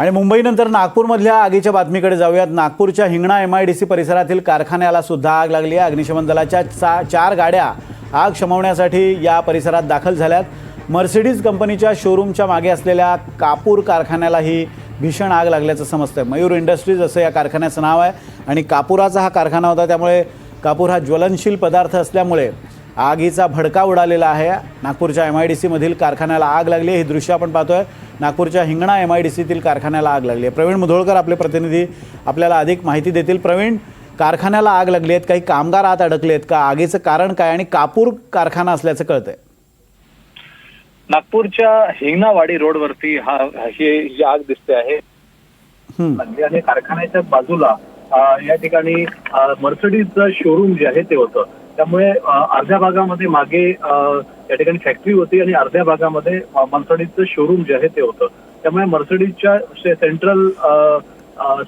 आणि मुंबईनंतर नागपूरमधल्या आगीच्या बातमीकडे जाऊयात. नागपूरच्या Hingna M I D C परिसरातील कारखान्याला सुद्धा आग लागली आहे. अग्निशमन दलाच्या चा चार गाड्या आग शमवण्यासाठी या परिसरात दाखल झाल्यात. मर्सिडीज कंपनीच्या शोरूमच्या मागे असलेल्या कापूर कारखान्याला ही भीषण आग लागल्याचं समजतं मयूर इंडस्ट्रीज असं या कारखान्याचं नाव आहे. आणि कापुराचा हा कारखाना होता त्यामुळे कापूर हा ज्वलनशील पदार्थ असल्यामुळे आगीचा भडका उडालेला आहे. नागपूरच्या एम आय डी सीमधील कारखान्याला आग लागली आहे. ही दृश्य आपण पाहतोय. नागपूरच्या हिंगणा एम आय डी सीतील कारखान्याला आग लागली आहे. प्रवीण मुधोळकर आपले प्रतिनिधी आपल्याला अधिक माहिती देतील. प्रवीण कारखान्याला आग लागली आहेत. काही कामगार आत अडकले आहेत का? आगीचं कारण काय आणि कापूर कारखाना असल्याचं कळतंय. नागपूरच्या हिंगणावाडी रोडवरती हा ही ही आग दिसते आहे. हं. आणि कारखान्याच्या बाजूला या ठिकाणी मर्सिडीजचं शोरूम जे आहे ते होतं. त्यामुळे अर्ध्या भागामध्ये मागे या ठिकाणी फॅक्टरी होती आणि अर्ध्या भागामध्ये मर्सिडीजचं शोरूम जे आहे ते होतं. त्यामुळे मर्सिडीजच्या सेंट्रल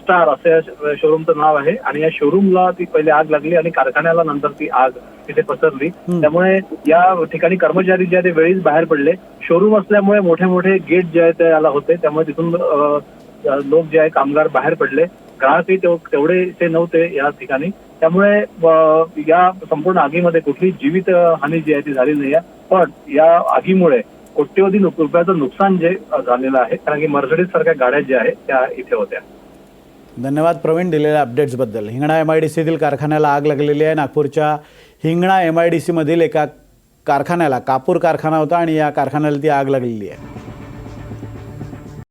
स्टार असं या शोरूमचं नाव आहे. आणि या शोरूमला ती पहिले आग लागली आणि कारखान्याला नंतर ती आग तिथे पसरली. त्यामुळे या ठिकाणी कर्मचारी जे आहे ते वेळीच बाहेर पडले. शोरूम असल्यामुळे मोठे मोठे गेट जे आहे ते याला होते. त्यामुळे तिथून लोक जे आहे कामगार बाहेर पडले. ग्राहकही तेवढे ते नव्हते या ठिकाणी. त्यामुळे या संपूर्ण आगीमध्ये कुठली जीवित हानी जी आहे ती झाली नाही आहे. पण या आगीमुळे कोट्यवधी रुपयाचं नुकसान जे झालेलं आहे कारण की मर्सडीज सारख्या गाड्या ज्या आहेत त्या इथे होत्या. धन्यवाद प्रवीण दिलेल्या अपडेट्सबद्दल. हिंगणा एम आय डी सीतील कारखान्याला आग लागलेली आहे. नागपूरच्या हिंगणा एम आय डी सीमधील एका कारखान्याला कापूर कारखाना होता आणि या कारखान्याला ती आग लागलेली आहे.